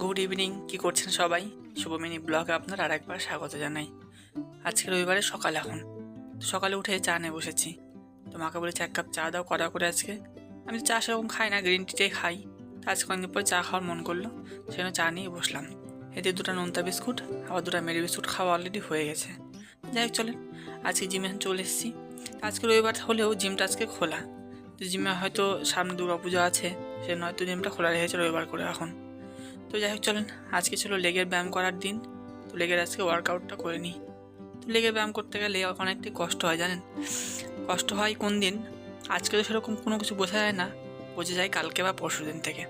Good evening কি করছেন সবাই? শুভমিনী ব্লগে আপনার আর একবার স্বাগত জানাই। আজকে রবিবারে সকাল এখন। সকালে উঠে চা নিয়ে বসেছি। তো মাকে বলেছি এক কাপ চা দাও কড়া করে আজকে। আমি চা সেরকম খাই না গ্রিন টিটাই খাই। তো আজকে অনেকদিন পরে চা খাওয়ার মন করল, সেজন্য চা নিয়ে বসলাম। এতে দুটো নোনতা বিস্কুট, আবার দুটো মেরি বিস্কুট খাওয়া অলরেডি হয়ে গেছে। যাই হোক, চলেন। আজকে জিমে চলে এসেছি। আজকে রবিবার হলেও জিমটা আজকে খোলা। তো জিমে হয়তো সামনে দুর্গা পুজো আছে সেজন্য হয়তো জিমটা খোলা রেখেছে রবিবার করে এখন। তো যাই হোক, চলেন, আজকে ছিল লেগের ব্যায়াম করার দিন। তো লেগের আজকে ওয়ার্কআউটটা করে নিই। তো লেগের ব্যায়াম করতে গেলে অনেকটাই কষ্ট হয়, জানেন? কষ্ট হয় কোন দিন? আজকে তো সেরকম কোনো কিছু বোঝা যায় না। বোঝা যায় কালকে বা পরশু দিন থেকে।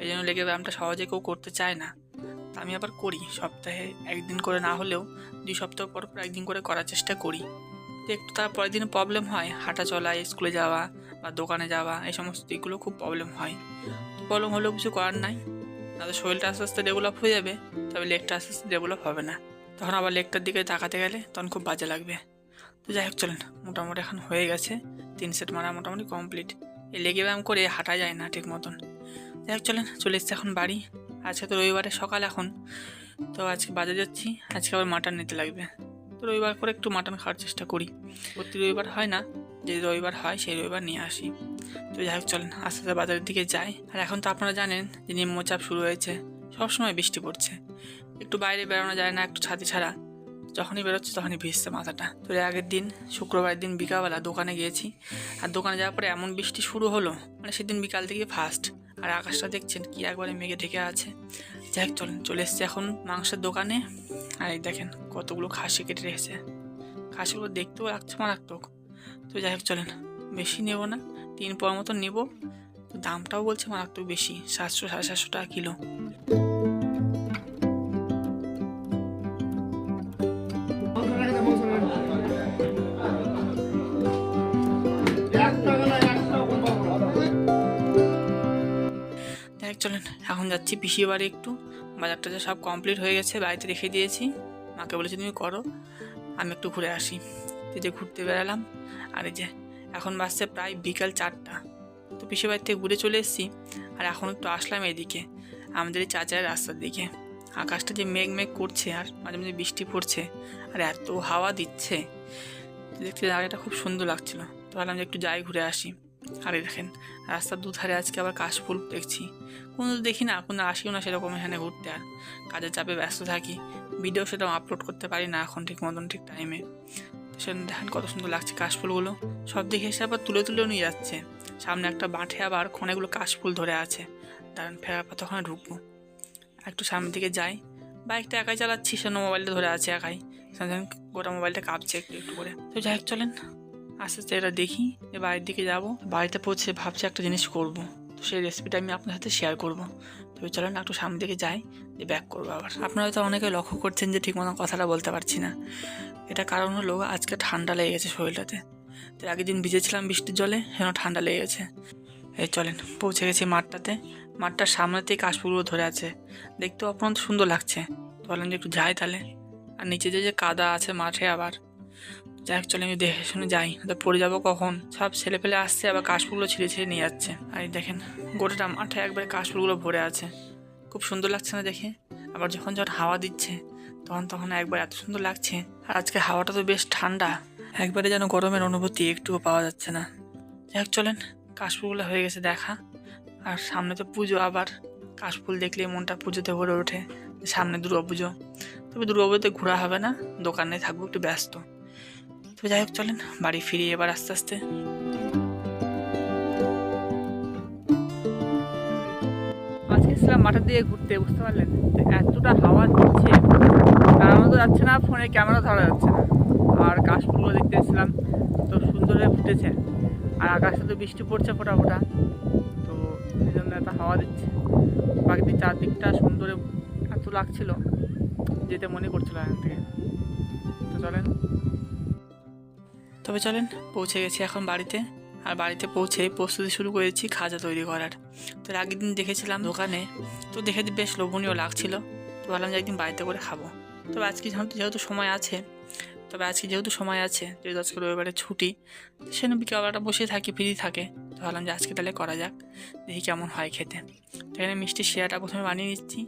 এই জন্য লেগের ব্যায়ামটা সহজে কেউ করতে চায় না। আমি আবার করি, সপ্তাহে একদিন করে না হলেও, দুই সপ্তাহ পর পর একদিন করে করার চেষ্টা করি। তো একটু তার পরের দিন প্রবলেম হয়। হাঁটা চলা স্কুলে যাওয়া বা দোকানে যাওয়া, এই সমস্ত দিকগুলো খুব প্রবলেম হয়। প্রবলেম হলেও কিছু করার নাই। তাদের শরীরটা আস্তে আস্তে ডেভেলপ হয়ে যাবে, তবে লেগটা আস্তে আস্তে ডেভেলপ হবে না। তখন আবার লেগটার দিকে তাকাতে গেলে তখন খুব বাজে লাগবে। তো যাই হোক, চলেন, মোটামুটি এখন হয়ে গেছে। তিন সেট মারা মোটামুটি কমপ্লিট এই লেগে ব্যায়াম করে হাঁটা যায় না ঠিক মতন। যাই হোক, চলেন, চলে এসছে এখন বাড়ি। আজকে তো রবিবারে সকাল এখন। তো আজকে বাজে যাচ্ছি, আজকে আবার মাটন নিতে লাগবে। তো রবিবার করে একটু মাটন খাওয়ার চেষ্টা করি। প্রতি রবিবার হয় না, যে রবিবার হয় সেই রবিবার নিয়ে আসি। তো যাই হোক, চলেন, আস্তে আস্তে বাজারের দিকে যাই। আর এখন তো আপনারা জানেন যে নিম্নচাপ শুরু হয়েছে, সবসময় বৃষ্টি পড়ছে। একটু বাইরে বেরোনো যায় না, একটু ছাতি ছাড়া। যখনই বেরোচ্ছে তখনই ভিজছে মাথাটা। তো এর আগের দিন, শুক্রবারের দিন বিকালবেলা দোকানে গিয়েছি। আর দোকানে যাওয়ার পরে এমন বৃষ্টি শুরু হলো মানে সেদিন বিকাল থেকে ফার্স্ট আর আকাশটা দেখছেন কি একবারে মেঘে ঢেকে আছে। যাই হোক, চলেন, চলে এসছে এখন মাংসের দোকানে। আর এই দেখেন কতগুলো খাসি কেটে রেখেছে। খাসিগুলো দেখতেও লাগছে মারাত্মক। তো যাই হোক, চলেন। বেশি নেব না, তিন পর মতো নেব। তো দামটাও বলছে মারাত্মক বেশি, সাতশো, সাড়ে সাতশো টাকা কিলো। চলেন। এখন যাচ্ছি পিসির বাড়ি একটু। বাজারটা যে সব কমপ্লিট হয়ে গেছে, বাড়িতে রেখে দিয়েছি। মাকে বলেছি, তুমি করো, আমি একটু ঘুরে আসি। এই যে ঘুরতে বেড়ালাম, আর এই যে এখন বাসছে প্রায় বিকাল চারটা। তো পিসির বাড়ি থেকে ঘুরে চলে এসেছি, আর এখন একটু আসলাম এদিকে, আমাদের এই চাচার রাস্তার দিকে। আকাশটা যে মেঘ মেঘ করছে, আর মাঝে মাঝে বৃষ্টি পড়ছে, আর এত হাওয়া দিচ্ছে, দেখতে জায়গাটা খুব সুন্দর লাগছিল। তো ভাবলাম যে একটু যাই, ঘুরে আসি। আরে দেখেন, রাস্তার দুধারে আজকে আবার কাশফুল দেখছি। কোনো দেখি না, কোনো আসিও না সেরকম এখানে ঘুরতে আর। কাজের চাপে ব্যস্ত থাকি ভিডিও সেটাও আপলোড করতে পারি না এখন ঠিক মতন, ঠিক টাইমে সেখানে দেখেন কত সুন্দর লাগছে কাশফুলগুলো সব দিকে এসে আবার তুলে তুলেও নিয়ে যাচ্ছে। সামনে একটা বাঁঠে আবার অনেকগুলো কাশফুল ধরে আছে। দাঁড়ান ফেরার পর তখন ঢুকবো। একটু সামনের দিকে যাই। বাইকটা একাই চালাচ্ছি, সেজন্য মোবাইলটা ধরে আছে একাই। গোটা মোবাইলটা কাঁপছে একটু একটু করে। তো যাই হোক, চলেন। আস্তে আস্তে এটা দেখি বাড়ির দিকে যাব। বাড়িতে পৌঁছে ভাবছি একটা জিনিস করব। তো সেই রেসিপিটা আমি আপনার সাথে শেয়ার করব। তো চলেন একটু সামনের দিকে যাই, যে ব্যাক করব আবার। আপনারা হয়তো অনেকে লক্ষ্য করছেন যে ঠিক মতো কথাটা বলতে পারছি না। এটা কারণ হলো, আজকে ঠান্ডা লেগে গেছে শরীরটাতে। তো আগের দিন ভিজেছিলাম বৃষ্টির জলে সেন ঠান্ডা লেগে গেছে। এই চলেন, পৌঁছে গেছি মাঠটাতে। মাঠটার সামনেতেই কাশফুলগুলো ধরে আছে। দেখতেও অপরন্ত সুন্দর লাগছে। তো বললাম যে একটু যাই তাহলে। আর নিচে যে যে কাদা আছে মাঠে আবার যাই হোক চলে, আমি দেখে শুনে যাই। তো পড়ে যাব কখন? সব ছেলে ফেলে আসছে, আবার কাশফুলগুলো ছিঁড়ে ছিঁড়ে নিয়ে যাচ্ছে। আর দেখেন, গোটাটা মাঠে একবারে কাশফুলগুলো ভরে আছে। খুব সুন্দর লাগছে না দেখে? আবার যখন যখন হাওয়া দিচ্ছে, তখন তখন একবার এত সুন্দর লাগছে। আর আজকে হাওয়াটা তো বেশ ঠান্ডা। একবারে যেন গরমের অনুভূতি একটুও পাওয়া যাচ্ছে না। যাই হোক চলেন, কাশফুলগুলো হয়ে গেছে দেখা। আর সামনে তো পুজো, আবার কাশফুল দেখলে মনটা পুজোতে ভরে ওঠে। সামনে দুর্গা পুজো তবে দুর্গা পুজোতে ঘোরা হবে না, দোকানে থাকব, একটু ব্যস্ত। তো যাই হোক, চলেন, বাড়ি ফিরি এবার আস্তে আস্তে। আজকে মাঠের দিকে ঘুরতে, বুঝতে পারলেন? এতটা হাওয়া দিচ্ছে। দাঁড়ানো তো যাচ্ছে না, ফোনে ক্যামেরা ধরা যাচ্ছে না। আর কাশফুলগুলো দেখতে এসেছিলাম, তো সুন্দর হয়ে ফুটেছে। আর আকাশে তো বৃষ্টি পড়ছে ফোটা ফোটা তো সেই জন্য এত হাওয়া দিচ্ছে। প্রাকৃতিক চারদিকটা সুন্দরে এত লাগছিল, যেতে মনে করছিল এখান থেকে। তো চলেন তবে চলেন, পৌঁছে গেছি এখন বাড়িতে। আর বাড়িতে পৌঁছে প্রস্তুতি শুরু করেছি খাজা তৈরি করার। তো আগের দিন দেখেছিলাম দোকানে, তো দেখে বেশ লোভনীয় লাগছিল। তো ভাবলাম যে একদিন বাড়িতে করে খাব। তবে আজকে যেহেতু সময় আছে, তবে আজকে যেহেতু সময় আছে, যেহেতু আজকে রবিবারে ছুটি সেজন্য বিকেলবেলাটা বসে থাকি, ফ্রি থাকে। তো ভাবলাম যে আজকে তাহলে করা যাক, দেখি কেমন হয় খেতে। তো এখানে মিষ্টি শিরাটা প্রথমে বানিয়ে নিচ্ছি।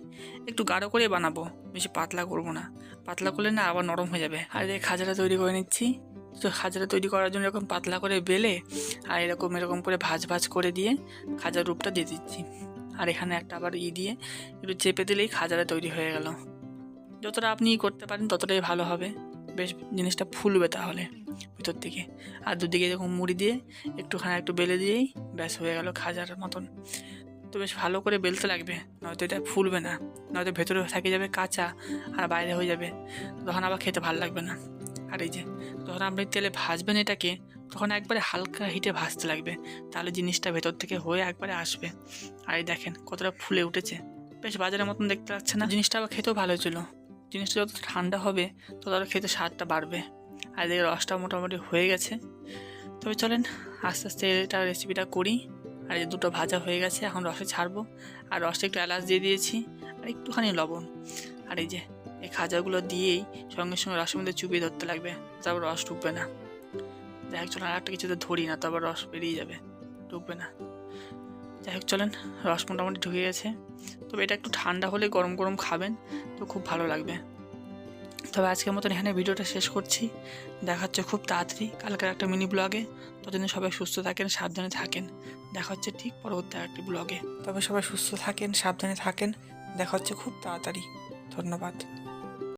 একটু গাঢ় করে বানাবো, বেশি পাতলা করব না। পাতলা করলে না আবার নরম হয়ে যাবে। আর এই খাজাটা তৈরি করে নিচ্ছি। তো খাজাটা তৈরি করার জন্য এরকম পাতলা করে বেলে আর এরকম এরকম করে ভাজ ভাজ করে দিয়ে খাজার রূপটা দিয়ে দিচ্ছি। আর এখানে একটা আবার ই দিয়ে একটু চেপে দিলেই খাজাটা তৈরি হয়ে গেল। যতটা আপনি করতে পারেন ততটাই ভালো হবে। বেশ জিনিসটা ফুলবে তাহলে ভিতর থেকে। আর দুদিকে এরকম মুড়ি দিয়ে একটুখানি একটু বেলে দিয়েই ব্যাস হয়ে গেল খাজার মতন। তো বেশ ভালো করে বেলতে লাগবে, নয়তো এটা ফুলবে না, নয়তো ভেতরে থেকে যাবে কাঁচা আর বাইরে হয়ে যাবে। তখন আবার খেতে ভালো লাগবে না। আর এই যে যখন আপনি তেলে ভাজবেন এটাকে, তখন একবারে হালকা হিটে ভাজতে লাগবে। তাহলে জিনিসটা ভেতর থেকে হয়ে একবারে আসবে। আর এই দেখেন, কতটা ফুলে উঠেছে। বেশ বাজারের মতন দেখতে লাগছে না? জিনিসটা আবার খেতেও ভালো ছিল জিনিসটা যত ঠান্ডা হবে, তত আরও খেতে স্বাদটা বাড়বে। আর এদিকে রসটা মোটামুটি হয়ে গেছে। তবে চলেন, আস্তে আস্তে এটা রেসিপিটা করি। আর এই দুটো ভাজা হয়ে গেছে, এখন রসে ছাড়বো। আর রসে একটু এলাচ দিয়ে দিয়েছি, আর একটুখানি লবণ। আর এই যে এই খাজাগুলো দিয়েই সঙ্গে সঙ্গে রসের মধ্যে চুপিয়ে ধরতে লাগবে, তারপর রস ঢুকবে না। যাই হোক, চলেন আর একটা কিছুতে ধরি না, তারপর রস বেরিয়ে যাবে, ঢুকবে না। যাই হোক, চলেন, রস মোটামুটি ঢুকে গেছে। তবে এটা একটু ঠান্ডা হলে গরম গরম খাবেন, তো খুব ভালো লাগবে। তবে আজকের মতন এখানে ভিডিওটা শেষ করছি। দেখা হচ্ছে খুব তাড়াতাড়ি কালকের একটা মিনি ব্লগে ততদিন সবাই সুস্থ থাকেন, সাবধানে থাকেন। দেখা হচ্ছে ঠিক পরবর্তী একটি ব্লগে তবে সবাই সুস্থ থাকেন, সাবধানে থাকেন। দেখা হচ্ছে খুব তাড়াতাড়ি। ধন্যবাদ।